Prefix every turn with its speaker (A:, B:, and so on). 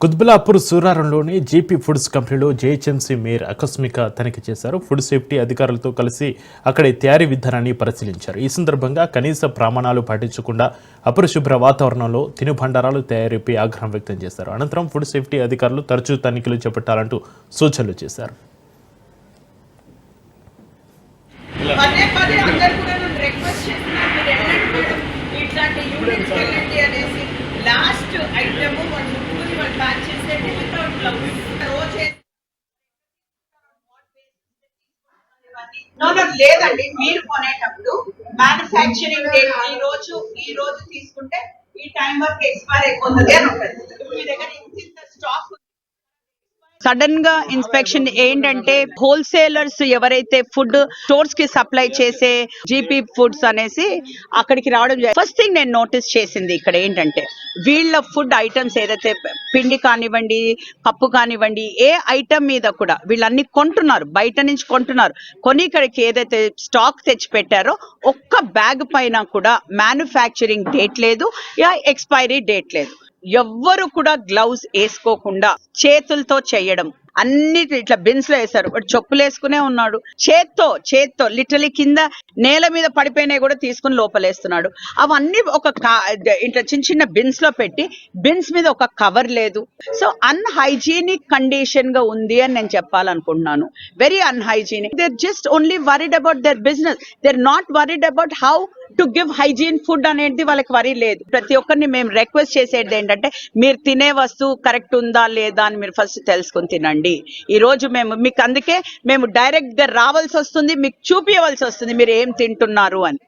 A: కుత్బులాపూర్ సూరారంలోని GP foods కంపెనీలో GHMC mayor ఆకస్మిక తనిఖీ చేశారు. ఫుడ్ సేఫ్టీ అధికారులతో కలిసి అక్కడి తయారీ విధానాన్ని పరిశీలించారు. ఈ సందర్భంగా కనీస ప్రమాణాలు పాటించకుండా అపరిశుభ్ర వాతావరణంలో తినుబండారాలు తయారీపై ఆగ్రహం వ్యక్తం చేశారు. అనంతరం ఫుడ్ సేఫ్టీ అధికారులు తరచూ తనిఖీలు చేపట్టాలంటూ సూచనలు చేశారు.
B: లాస్ట్ ఐటమ్ వాళ్ళు ముట్టుకుని వాళ్ళు ప్యాక్ నో నో లేదండి. మీరు కొనేటప్పుడు మ్యానుఫ్యాక్చరింగ్ డేట్ ఈ రోజు ఈ రోజు తీసుకుంటే ఈ టైం వరకు ఎక్స్పైర్ అయిపోతుంది అని ఉంటుంది. మీ దగ్గర ఇంత స్టాక్
C: సడన్గా ఇన్స్పెక్షన్ ఏంటంటే హోల్సేలర్స్ ఎవరైతే ఫుడ్ స్టోర్స్కి సప్లై చేసే జీపీ ఫుడ్స్ అనేసి అక్కడికి రావడం ఫస్ట్ థింగ్ నేను నోటీస్ చేసింది ఇక్కడ ఏంటంటే వీళ్ళ ఫుడ్ ఐటమ్స్ ఏదైతే పిండి కానివ్వండి పప్పు కానివ్వండి ఏ ఐటమ్ మీద కూడా వీళ్ళన్ని కొంటున్నారు బయట నుంచి కొంటున్నారు. కొని ఇక్కడికి ఏదైతే స్టాక్ తెచ్చి పెట్టారో ఒక్క బ్యాగ్ పైన కూడా మ్యానుఫ్యాక్చరింగ్ డేట్ లేదు యా ఎక్స్పైరీ డేట్ లేదు. ఎవ్వరు కూడా గ్లౌజ్ వేసుకోకుండా చేతులతో చేయడం. అన్ని ఇట్లా బిన్స్లో వేశారు. వాడు చెప్పులు వేసుకునే ఉన్నాడు. చేత్తో చేత్తో లిటరలీ కింద నేల మీద పడిపోయినా కూడా తీసుకుని లోపలేస్తున్నాడు. అవన్నీ ఒక ఇట్లా చిన్న చిన్న బిన్స్లో పెట్టి బిన్స్ మీద ఒక కవర్ లేదు. సో అన్హైజీనిక్ కండిషన్గా ఉంది అని నేను చెప్పాలనుకుంటున్నాను. Very unhygienic they're just only worried about their business they're not worried about how to give hygiene food అనేది వాళ్ళకి వరి లేదు. ప్రతి ఒక్కరిని మేము రిక్వెస్ట్ చేసేది ఏంటంటే మీరు తినే వస్తువు కరెక్ట్ ఉందా లేదా అని మీరు ఫస్ట్ తెలుసుకుని తినండి. ఈ రోజు మేము మీకు అందుకే మేము డైరెక్ట్గా రావాల్సి వస్తుంది మీకు చూపించవలసి వస్తుంది మీరు ఏం తింటున్నారు అని.